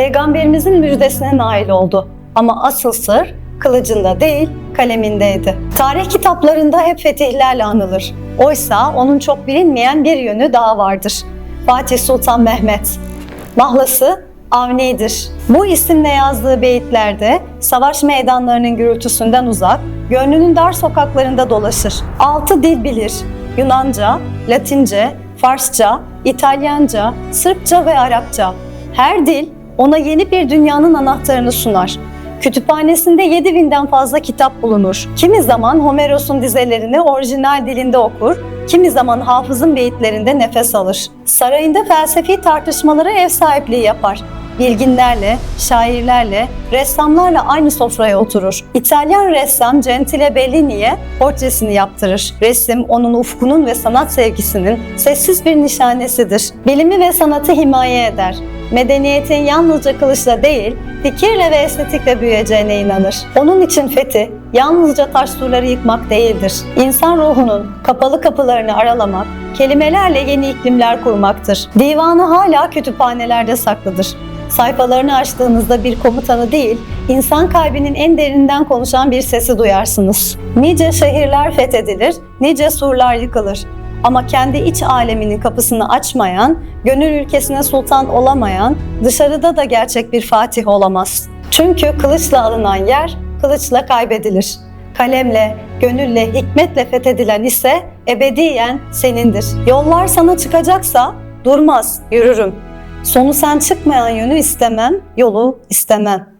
Peygamberimizin müjdesine nail oldu. Ama asıl sır kılıcında değil kalemindeydi. Tarih kitaplarında hep fetihlerle anılır. Oysa onun çok bilinmeyen bir yönü daha vardır. Fatih Sultan Mehmet. Mahlası Avni'dir. Bu isimle yazdığı beyitlerde savaş meydanlarının gürültüsünden uzak, gönlünün dar sokaklarında dolaşır. Altı dil bilir. Yunanca, Latince, Farsça, İtalyanca, Sırpça ve Arapça. Her dil ona yeni bir dünyanın anahtarını sunar. Kütüphanesinde 7000'den fazla kitap bulunur. Kimi zaman Homeros'un dizelerini orijinal dilinde okur, kimi zaman hafızın beyitlerinde nefes alır. Sarayında felsefi tartışmalara ev sahipliği yapar. Bilginlerle, şairlerle, ressamlarla aynı sofraya oturur. İtalyan ressam Gentile Bellini'ye portresini yaptırır. Resim onun ufkunun ve sanat sevgisinin sessiz bir nişanesidir. Bilimi ve sanatı himaye eder. Medeniyetin yalnızca kılıçla değil, fikirle ve estetikle büyüyeceğine inanır. Onun için fethi yalnızca taş surları yıkmak değildir. İnsan ruhunun kapalı kapılarını aralamak, kelimelerle yeni iklimler kurmaktır. Divanı hala kütüphanelerde saklıdır. Sayfalarını açtığınızda bir komutanı değil, insan kalbinin en derinden konuşan bir sesi duyarsınız. Nice şehirler fethedilir, nice surlar yıkılır. Ama kendi iç aleminin kapısını açmayan, gönül ülkesine sultan olamayan, dışarıda da gerçek bir fatih olamaz. Çünkü kılıçla alınan yer, kılıçla kaybedilir. Kalemle, gönülle, hikmetle fethedilen ise ebediyen senindir. Yollar sana çıkacaksa durmaz, yürürüm. Sonu sen çıkmayan yönü istemem, yolu istemem.